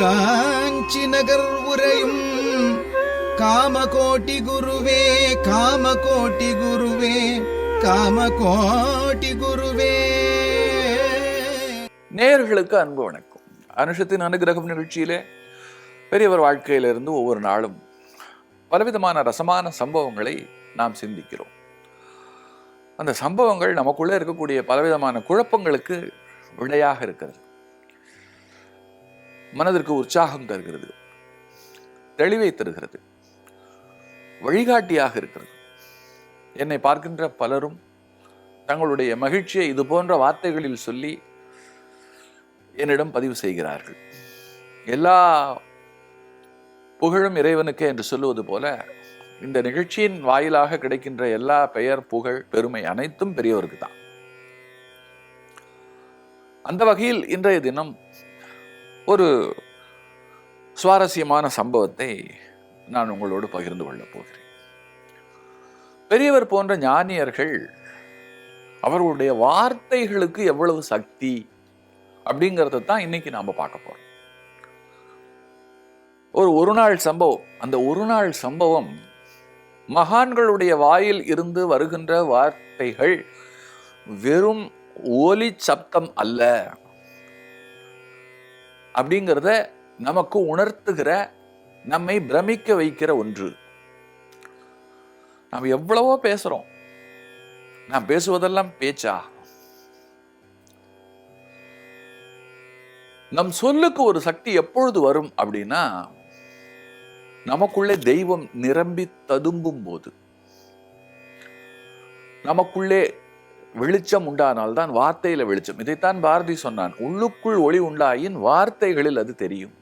காஞ்சி நகர் உரையும் காமகோட்டி குருவே காமகோட்டி குருவே காமகோட்டி குருவே. நேர்களுக்கு அன்பு வணக்கம். அனுஷத்தின் அனுகிரகம் நிகழ்ச்சியிலே பெரியவர் வாழ்க்கையிலிருந்து ஒவ்வொரு நாளும் பலவிதமான ரசமான சம்பவங்களை நாம் சிந்திக்கிறோம். அந்த சம்பவங்கள் நமக்குள்ளே இருக்கக்கூடிய பலவிதமான குழப்பங்களுக்கு விடையாக இருக்கிறது. மனதிற்கு உற்சாகம் தருகிறது. தெளிவை தருகிறது. வழிகாட்டியாக இருக்கிறது. என்னை பார்க்கின்ற பலரும் தங்களுடைய மகிழ்ச்சியை இது போன்ற வார்த்தைகளில் சொல்லி என்னிடம் பதிவு செய்கிறார்கள். எல்லா புகழும் இறைவனுக்கே என்று சொல்லுவது போல இந்த நிகழ்ச்சியின் வாயிலாக கிடைக்கின்ற எல்லா பெயர் புகழ் பெருமை அனைத்தும் பெரியவருக்கு தான் அந்த வகையில் இன்றைய தினம் ஒரு சுவாரஸ்யமான சம்பவத்தை நான் உங்களோடு பகிர்ந்து கொள்ளப் போகிறேன். பெரியவர் போன்ற ஞானியர்கள் அவர்களுடைய வார்த்தைகளுக்கு எவ்வளவு சக்தி அப்படிங்கிறத தான் இன்னைக்கு நாம் பார்க்க போறோம். ஒரு ஒரு நாள் சம்பவம் அந்த ஒரு நாள் சம்பவம் மகான்களுடைய வாயில் இருந்து வருகின்ற வார்த்தைகள் வெறும் ஒலி சப்தம் அல்ல. அப்படிங்கிறத நமக்கு உணர்த்துகிற நம்மை பிரமிக்க வைக்கிற ஒன்று. நாம் எவ்வளவோ பேசுறோம். நாம் பேசுவதெல்லாம் பேச்சா? நம் சொல்லுக்கு ஒரு சக்தி எப்பொழுது வரும் அப்படின்னா நமக்குள்ளே தெய்வம் நிரம்பி ததும்பும் போது நமக்குள்ளே வெளிச்சம் உண்டானால் தான் வார்த்தையில வெளிச்சம். இதைத்தான் பாரதி சொன்னான் உள்ளுக்குள் ஒளி உண்டாயின் வார்த்தைகளில் அது தெரியும்.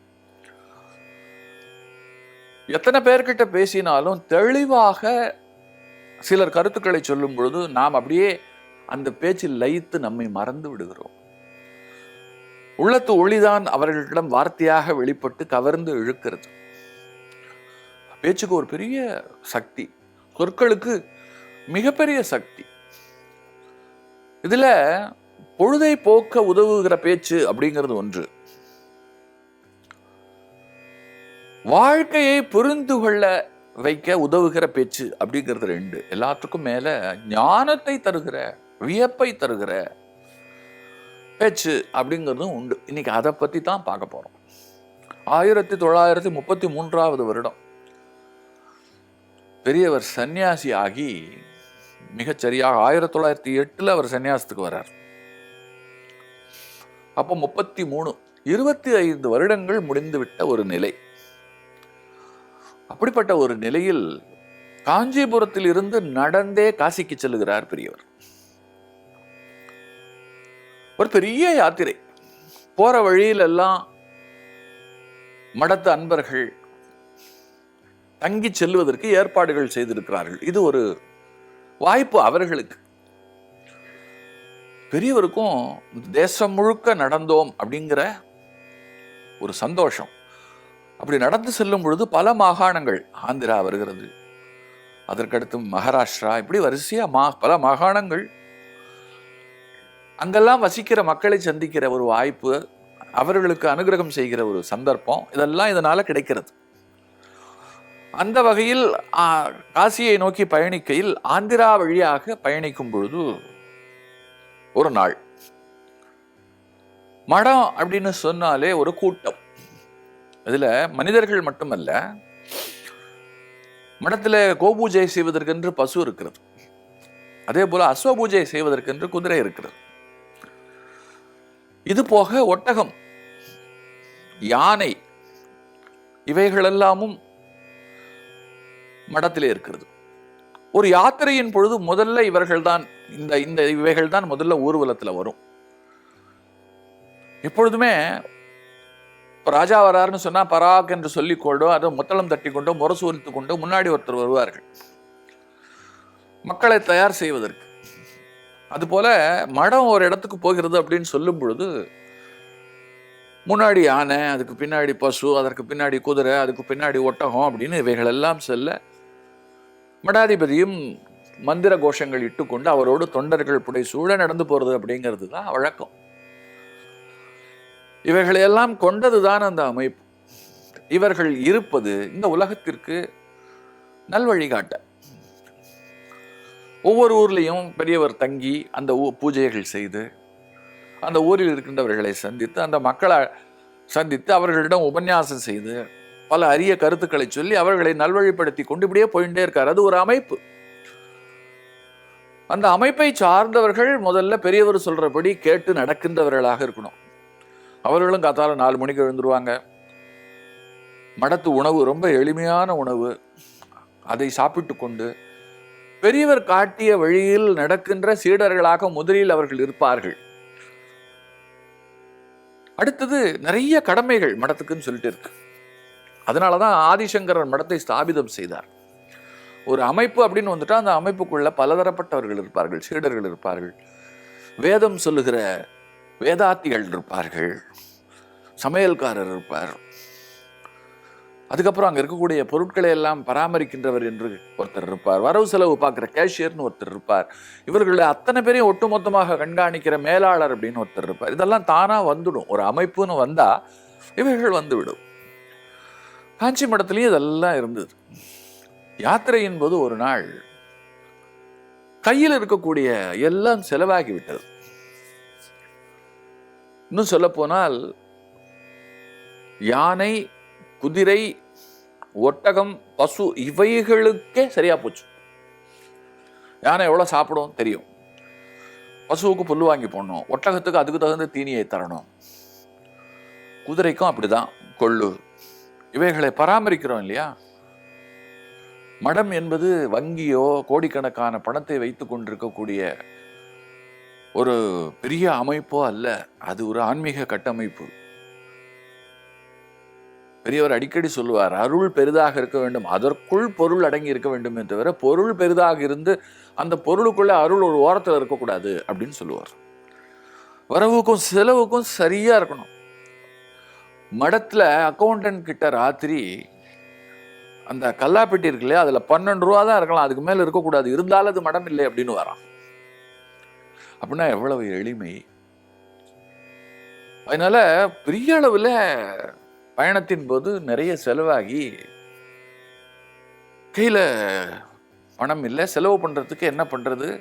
எத்தனை பேர்கிட்ட பேசினாலும் தெளிவாக சிலர் கருத்துக்களை சொல்லும் பொழுது நாம் அப்படியே அந்த பேச்சில் லயித்து நம்மை மறந்து விடுகிறோம். உள்ளத்து ஒளிதான் அவர்களிடம் வார்த்தையாக வெளிப்பட்டு கவர்ந்து இழுக்கிறது. பேச்சுக்கு ஒரு பெரிய சக்தி சொற்களுக்கு மிகப்பெரிய சக்தி. இதுல பொழுதை போக்க உதவுகிற பேச்சு அப்படிங்கிறது ஒன்று. வாழ்க்கையை புரிந்து கொள்ள வைக்க உதவுகிற பேச்சு அப்படிங்கிறது ரெண்டு. எல்லாத்துக்கும் மேல ஞானத்தை தருகிற வியப்பை தருகிற பேச்சு அப்படிங்கிறதும் உண்டு. இன்னைக்கு அதை பத்தி தான் பார்க்க போறோம். ஆயிரத்தி தொள்ளாயிரத்தி முப்பத்தி மூன்றாவது வருடம். பெரியவர் சன்னியாசி ஆகி மிகச்சரியாக ஆயிரத்தி தொள்ளாயிரத்தி எட்டுல அவர் சன்னியாசத்துக்கு வர்றார். அப்போ முப்பத்தி மூணு இருபத்தி ஐந்து வருடங்கள் முடிந்துவிட்ட ஒரு நிலை. அப்படிப்பட்ட ஒரு நிலையில் காஞ்சிபுரத்தில் இருந்து நடந்தே காசிக்கு செல்லுகிறார் பெரியவர். ஒரு பெரிய யாத்திரை. போற வழியில் எல்லாம் மடத்து அன்பர்கள் தங்கி செல்வதற்கு ஏற்பாடுகள் செய்திருக்கிறார்கள். இது ஒரு வாய்ப்பு அவர்களுக்கு. பெரியவருக்கும் தேசம் முழுக்க நடந்தோம் அப்படிங்கிற ஒரு சந்தோஷம். அப்படி நடந்து செல்லும் பொழுது பல மாகாணங்கள் ஆந்திரா வருகிறது. அதற்கடுத்து மகாராஷ்டிரா இப்படி வரிசையாக மா பல மாகாணங்கள். அங்கெல்லாம் வசிக்கிற மக்களை சந்திக்கிற ஒரு வாய்ப்பு அவர்களுக்கு அனுகிரகம் செய்கிற ஒரு சந்தர்ப்பம் இதெல்லாம் இதனால் கிடைக்கிறது. அந்த வகையில் காசியை நோக்கி பயணிக்கையில் ஆந்திரா வழியாக பயணிக்கும் பொழுது ஒரு நாள் மடம் அப்படின்னு சொன்னாலே ஒரு கூட்டம். இதில் மனிதர்கள் மட்டுமல்ல மடத்தில் கோபூஜை செய்வதற்கென்று பசு இருக்கிறது. அதே போல் அஸ்வபூஜை செய்வதற்கென்று குதிரை இருக்கிறது. இது போக ஒட்டகம் யானை இவைகளெல்லாமும் மடத்திலே இருக்கிறது. ஒரு யாத்திரையின் பொழுது முதல்ல இவர்கள் தான் இந்த இந்த இவைகள் தான் முதல்ல ஊர்வலத்தில் வரும். எப்பொழுதுமே ராஜா வராருன்னு சொன்னால் பராக் என்று சொல்லிக்கொண்டோ அதை முத்தளம் தட்டி கொண்டோ முரசு ஒலித்து கொண்டோ முன்னாடி ஒருத்தர் வருவார்கள். மக்களை தயார் செய்வதற்கு. அதுபோல மடம் ஒரு இடத்துக்கு போகிறது அப்படின்னு சொல்லும் பொழுது முன்னாடி யானை அதுக்கு பின்னாடி பசு அதற்கு பின்னாடி குதிரை அதுக்கு பின்னாடி ஒட்டகம் அப்படின்னு இவைகள் எல்லாம் செல்ல மடாதிபதியும் மந்திர கோஷங்கள் இட்டுக்கொண்டு அவரோடு தொண்டர்கள் புடை சூழ நடந்து போறது அப்படிங்கிறது தான் வழக்கம். இவைகளையெல்லாம் கொண்டதுதான் அந்த அமைப்பு. இவர்கள் இருப்பது இந்த உலகத்திற்கு நல்வழிகாட்ட ஒவ்வொரு ஊர்லேயும் பெரியவர் தங்கி அந்த ஊ பூஜைகள் செய்து அந்த ஊரில் இருக்கின்றவர்களை சந்தித்து அந்த மக்களை சந்தித்து அவர்களிடம் உபன்யாசம் செய்து பல அரிய கருத்துக்களை சொல்லி அவர்களை நல்வழிப்படுத்தி கொண்டு இப்படியே போயிட்டே இருக்கார். அது ஒரு அமைப்பு. அந்த அமைப்பை சார்ந்தவர்கள் முதல்ல பெரியவர் சொல்றபடி கேட்டு நடக்கின்றவர்களாக இருக்கணும். அவர்களும் காத்தால நாலு மணிக்கு எழுந்துருவாங்க. மடத்து உணவு ரொம்ப எளிமையான உணவு. அதை சாப்பிட்டு கொண்டு பெரியவர் காட்டிய வழியில் நடக்கின்ற சீடர்களாக முதலில் அவர்கள் இருப்பார்கள். அடுத்தது நிறைய கடமைகள் மடத்துக்குன்னு சொல்லிட்டு இருக்கு. அதனால தான் ஆதிசங்கரர் மடத்தை ஸ்தாபிதம் செய்தார். ஒரு அமைப்பு அப்படின்னு வந்துட்டால் அந்த அமைப்புக்குள்ள பலதரப்பட்டவர்கள் இருப்பார்கள் சீடர்கள் இருப்பார்கள். வேதம் சொல்லுகிற வேதாத்திகள் இருப்பார்கள். சமையல்காரர் இருப்பார். அதுக்கப்புறம் அங்கே இருக்கக்கூடிய பொருட்களை எல்லாம் பராமரிக்கின்றவர் என்று ஒருத்தர் இருப்பார். வரவு செலவு பார்க்குற கேஷியர்னு ஒருத்தர் இருப்பார். இவர்களை அத்தனை பேரையும் ஒட்டுமொத்தமாக கண்காணிக்கிற மேலாளர் அப்படின்னு ஒருத்தர் இருப்பார். இதெல்லாம் தானாக வந்துடும். ஒரு அமைப்புன்னு வந்தால் இவைகள் வந்துவிடும். காஞ்சி மடத்துலேயும் இதெல்லாம் இருந்தது. யாத்திரை என்பது ஒரு நாள் கையில் இருக்கக்கூடிய எல்லாம் செலவாகி விட்டது இன்னும் சொல்ல போனால் யானை குதிரை ஒட்டகம் பசு இவைகளுக்கே சரியா போச்சு. யானை எவ்வளோ சாப்பிடும் தெரியும். பசுவுக்கு புல் வாங்கி போடணும். ஒட்டகத்துக்கு அதுக்கு தகுந்த தீனியை தரணும். குதிரைக்கும் அப்படிதான். கொள்ளு இவைகளை பராமரிக்கிறோம் இல்லையா? மடம் என்பது வங்கியோ கோடிக்கணக்கான பணத்தை வைத்து கொண்டிருக்கக்கூடிய ஒரு பெரிய அமைப்போ அல்ல. அது ஒரு ஆன்மீக கட்டமைப்பு. பெரியவர் அடிக்கடி சொல்லுவார் அருள் பெரிதாக இருக்க வேண்டும். அதற்குள் பொருள் அடங்கி இருக்க வேண்டும் என்று தவிர பொருள் பெரிதாக இருந்து அந்த பொருளுக்குள்ள அருள் ஒரு ஓரத்தில் இருக்கக்கூடாது. அப்படின்னு சொல்லுவார். வரவுக்கும் செலவுக்கும் சரியா இருக்கணும். மடத்தில் அக்கௌண்டன்ட் கிட்ட ராத்திரி அந்த கல்லாப்பெட்டி இருக்கு இல்லையா அதில் பன்னெண்டு ரூபா தான் இருக்கலாம் அதுக்கு மேலே இருக்கக்கூடாது இருந்தாலும் அது மடம் இல்லை அப்படின்னு வரான். அப்படின்னா எவ்வளவு எளிமை. அதனால பெரிய அளவில் பயணத்தின் போது நிறைய செலவாகி கையில் பணம் இல்லை செலவு பண்ணுறதுக்கு என்ன பண்ணுறது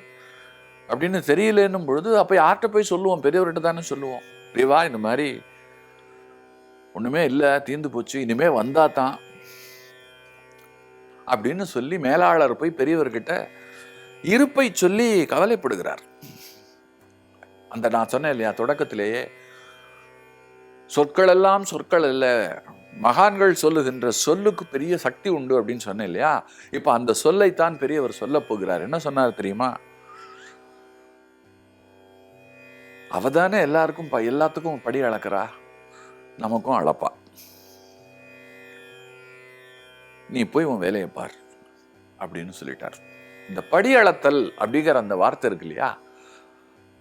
அப்படின்னு தெரியலன்னும் பொழுது அப்போ யார்கிட்ட போய் சொல்லுவோம்? பெரியவர்கிட்ட தானே சொல்லுவோம். பிரிவா இந்த மாதிரி ஒன்றுமே இல்லை தீர்ந்து போச்சு இனிமே வந்தா தான் அப்படின்னு சொல்லி மேலாளர் போய் பெரியவர்கிட்ட இருப்பை சொல்லி கவலைப்படுகிறார். அந்த நான் சொன்னேன் இல்லையா தொடக்கத்திலேயே சொற்கள் எல்லாம் சொற்கள் அல்ல மகான்கள் சொல்லுகின்ற சொல்லுக்கு பெரிய சக்தி உண்டு அப்படின்னு சொன்னேன் இல்லையா இப்போ அந்த சொல்லைத்தான் பெரியவர் சொல்ல போகிறார். என்ன சொன்னார் தெரியுமா? அவதானே எல்லாருக்கும் ப- எல்லாத்துக்கும் படி அளக்கிறா? நமக்கும் அளப்பா நீ போய் உன் வேலையை பார் அப்படின்னு சொல்லிட்டார். இந்த படி அளத்தல் அப்படிங்கிற அந்த வார்த்தை இருக்கு இல்லையா?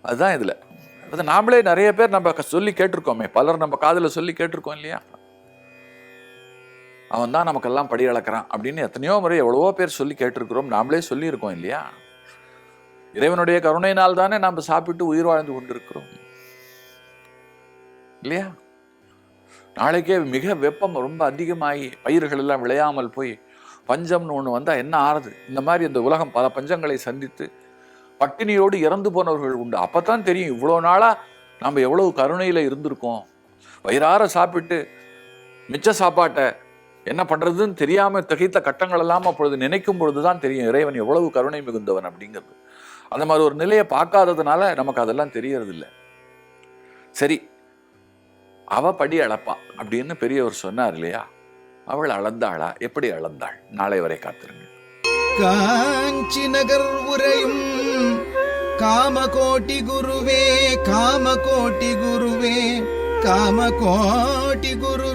அதுதான் இதில். அது நாமளே நிறைய பேர் நம்ம சொல்லி கேட்டிருக்கோமே. பலர் நம்ம காதில் சொல்லி கேட்டிருக்கோம் இல்லையா? அவன் தான் நமக்கெல்லாம் படி அளக்கிறான் அப்படின்னு எத்தனையோ முறை எவ்வளவோ பேர் சொல்லி கேட்டிருக்கிறோம். நாமளே சொல்லியிருக்கோம் இல்லையா? இறைவனுடைய கருணையினால் தானே நாம் சாப்பிட்டு உயிர் வாழ்ந்து கொண்டிருக்கிறோம். இல்லையா? நாளைக்கே மிக வெப்பம் ரொம்ப அதிகமாகி பயிர்கள் எல்லாம் விளையாமல் போய் பஞ்சம்னு ஒன்று வந்தால் என்ன ஆறுது? இந்த மாதிரி இந்த உலகம் பல பஞ்சங்களை சந்தித்து பட்டினியோடு இறந்து போனவர்கள் உண்டு. அப்போ தான் தெரியும் இவ்வளோ நாளாக நாம் எவ்வளவு கருணையில் இருந்திருக்கோம். வயிறார சாப்பிட்டு மிச்ச சாப்பாட்டை என்ன பண்ணுறதுன்னு தெரியாமல் திகைத்த கட்டங்கள் எல்லாம் அப்பொழுது நினைக்கும் பொழுது தான் தெரியும் இறைவன் எவ்வளவு கருணை மிகுந்தவன் அப்படிங்கிறது. அந்த மாதிரி ஒரு நிலையை பார்க்காததுனால நமக்கு அதெல்லாம் தெரியறதில்ல. சரி அவ படி அளப்பா அப்படின்னு பெரியவர் சொன்னார் இல்லையா? அவள் அளந்தாளா? எப்படி அளந்தாள்? நாளை வரை காத்திருங்க காஞ்சி நகர் உரையும் காமகோட்டி குருவே காமகோட்டி குருவே காமகோட்டி குரு